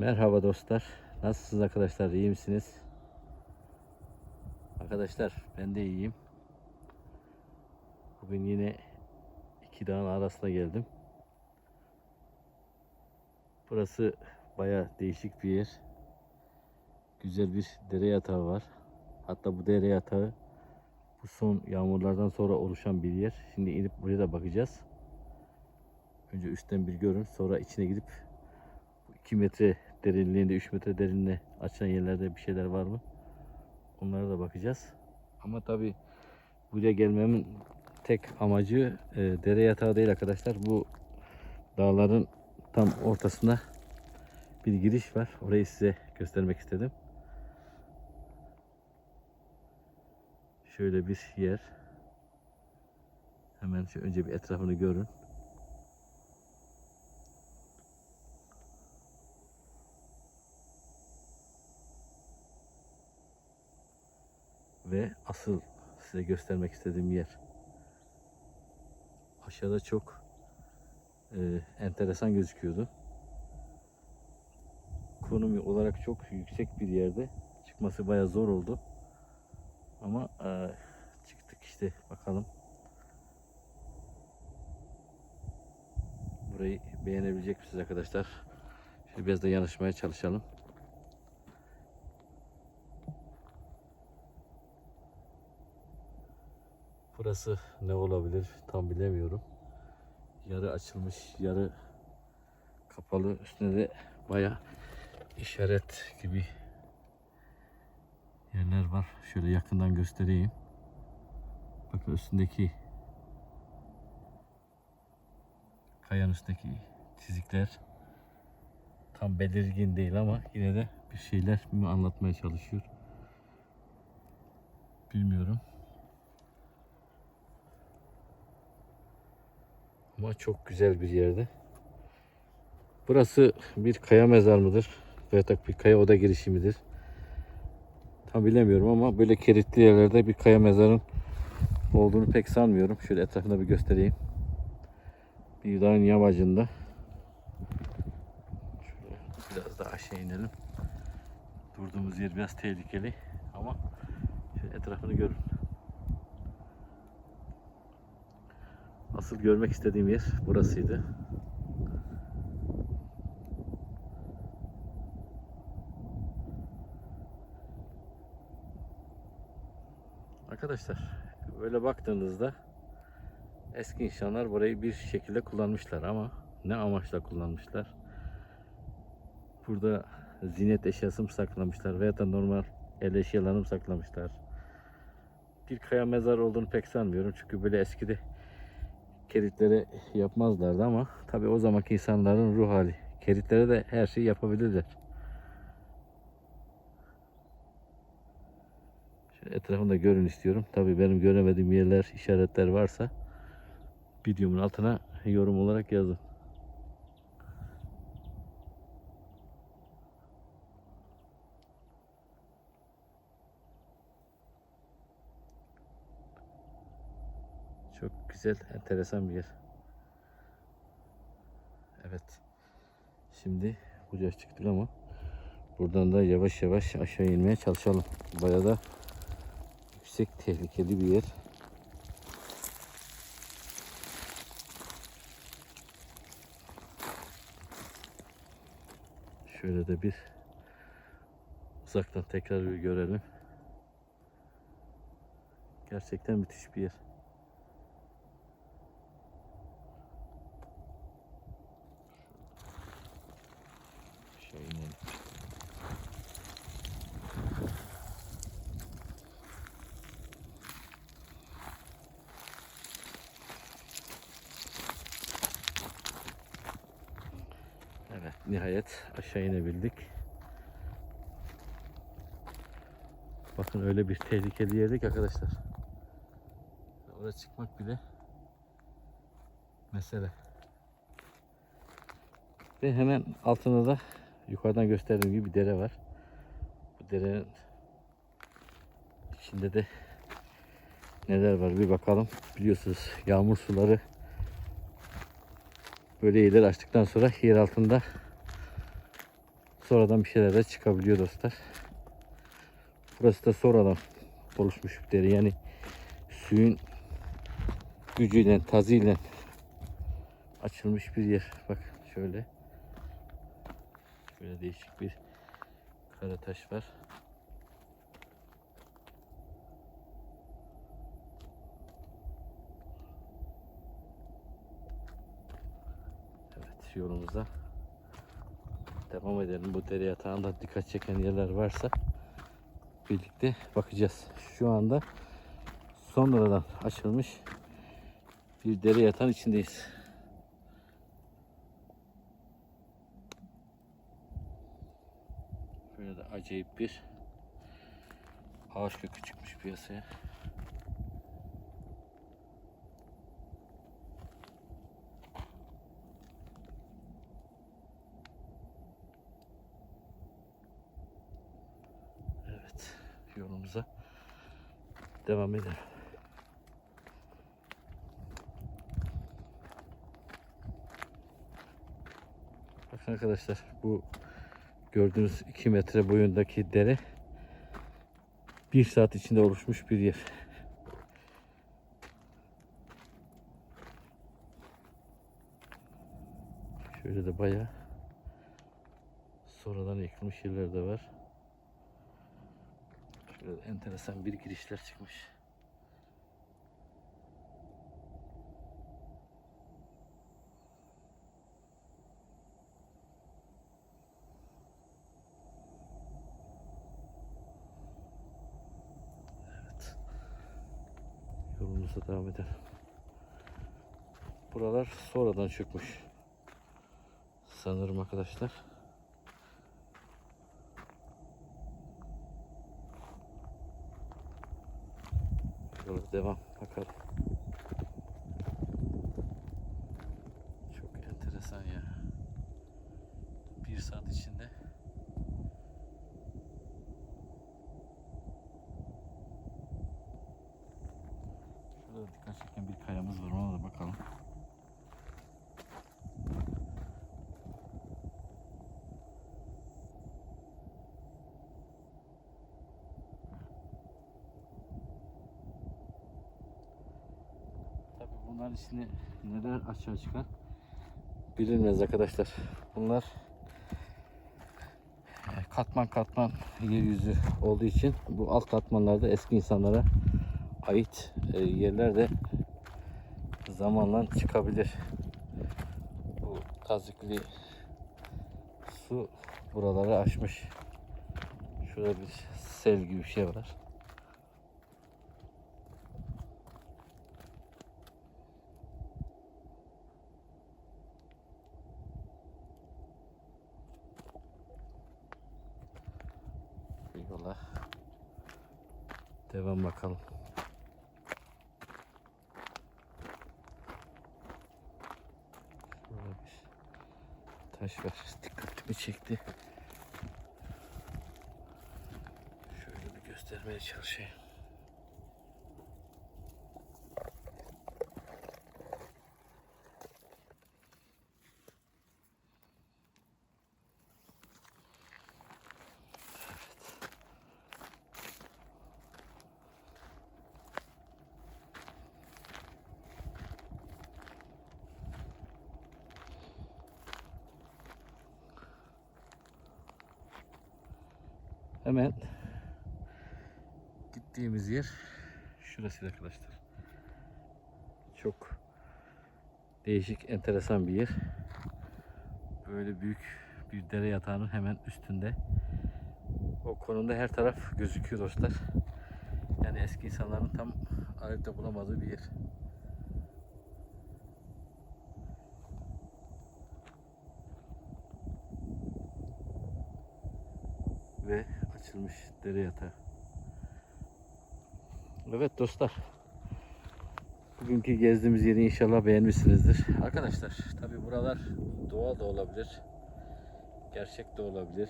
Merhaba dostlar. Nasılsınız arkadaşlar? İyi misiniz? Arkadaşlar ben de iyiyim. Bugün yine iki dağın arasına geldim. Burası baya değişik bir yer. Güzel bir dere yatağı var. Hatta bu dere yatağı bu son yağmurlardan sonra oluşan bir yer. Şimdi inip buraya da bakacağız. Önce üstten bir görün. Sonra içine gidip 2 metre derinliğinde 3 metre derinliğine açan yerlerde bir şeyler var mı? Onlara da bakacağız. Ama tabi buraya gelmemin tek amacı e, dere yatağı değil arkadaşlar. Bu dağların tam ortasına bir giriş var. Orayı size göstermek istedim. Şöyle bir yer. Hemen önce bir etrafını görün. Ve asıl size göstermek istediğim yer. Aşağıda çok e, enteresan gözüküyordu. Konum olarak çok yüksek bir yerde. Çıkması bayağı zor oldu. Ama e, çıktık işte bakalım. Burayı beğenebilecek misiniz arkadaşlar? Şöyle biraz da yanaşmaya çalışalım. Burası ne olabilir tam bilemiyorum. Yarı açılmış, yarı kapalı. Üstünde de baya işaret gibi yerler var. Şöyle yakından göstereyim. Bakın üstündeki kayanın üstündeki çizikler tam belirgin değil ama yine de bir şeyler mi anlatmaya çalışıyor. Bilmiyorum. Ama çok güzel bir yerde. Burası bir kaya mezar mıdır? Veya bir kaya oda girişi midir? Tam bilemiyorum ama böyle kilitli yerlerde bir kaya mezarın olduğunu pek sanmıyorum. Şöyle etrafında bir göstereyim. Bir dağın yamacında. Şöyle biraz daha aşağı inelim. Durduğumuz yer biraz tehlikeli ama şöyle etrafını görün. Asıl görmek istediğim yer burasıydı. Arkadaşlar böyle baktığınızda eski insanlar burayı bir şekilde kullanmışlar ama ne amaçla kullanmışlar? Burada zinet eşyası mı saklamışlar veya da normal el eşyalarını mı saklamışlar? Bir kaya mezar olduğunu pek sanmıyorum çünkü böyle eskide keritlere yapmazlardı ama tabi o zamanki insanların ruh hali. Keritlere de her şeyi yapabilirler. Şöyle etrafında görün istiyorum. Tabi benim göremediğim yerler, işaretler varsa videomun altına yorum olarak yazın. Çok güzel, enteresan bir yer. Evet. Şimdi ucağa çıktık ama buradan da yavaş yavaş aşağı inmeye çalışalım. Bayağı da yüksek tehlikeli bir yer. Şöyle de bir uzaktan tekrar bir görelim. Gerçekten müthiş bir yer. Aşağı inelim. Evet, nihayet aşağı inebildik. Bakın öyle bir tehlikeli yerdik arkadaşlar. Oraya çıkmak bile mesele. Ve hemen altında da yukarıdan gösterdiğim gibi bir dere var. Bu derenin içinde de neler var bir bakalım. Biliyorsunuz yağmur suları böyle yerler açtıktan sonra yer altında sonradan bir şeyler de çıkabiliyor dostlar. Burası da sonradan oluşmuş bir dere. Yani suyun gücüyle, tazıyla açılmış bir yer. Bak şöyle. Şöyle değişik bir kara taş var. Evet yolumuza devam edelim. Bu dere yatağında dikkat çeken yerler varsa birlikte bakacağız. Şu anda sonradan açılmış bir dere yatağın içindeyiz. Böyle de acayip bir ağaç kökü çıkmış piyasaya. Evet, yolumuza devam edelim. Bakın arkadaşlar bu gördüğünüz 2 metre boyundaki dere 1 saat içinde oluşmuş bir yer. Şöyle de bayağı sonradan yıkılmış yerler de var. Şöyle enteresan bir girişler çıkmış. Evet. Yolumuza devam edelim. Buralar sonradan çökmüş. Sanırım arkadaşlar. Devam bakalım. Çok enteresan ya. Bir saat içinde Şurada dikkat çeken bir kayamız var ona da bakalım. Bunların içinde neler açığa çıkar bilinmez arkadaşlar. Bunlar e, katman katman yeryüzü olduğu için bu alt katmanlarda eski insanlara ait e, yerler de zamanla çıkabilir. Bu kazıklı su buraları aşmış. Şurada bir sel gibi bir şey var. Devam bakalım. Şurada bir taş var. Dikkatimi çekti. Şöyle bir göstermeye çalışayım. Hemen gittiğimiz yer şurası arkadaşlar. Çok değişik, enteresan bir yer. Böyle büyük bir dere yatağının hemen üstünde. O konumda her taraf gözüküyor dostlar. Yani eski insanların tam alette bulamadığı bir yer. Ve açılmış dere yatağı. Evet dostlar. Bugünkü gezdiğimiz yeri inşallah beğenmişsinizdir. Arkadaşlar tabi buralar doğal da olabilir. Gerçek de olabilir.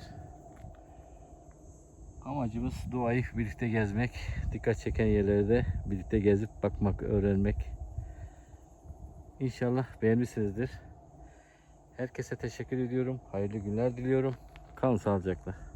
Amacımız doğayı birlikte gezmek. Dikkat çeken yerleri de birlikte gezip bakmak, öğrenmek. İnşallah beğenmişsinizdir. Herkese teşekkür ediyorum. Hayırlı günler diliyorum. Kalın sağlıcakla.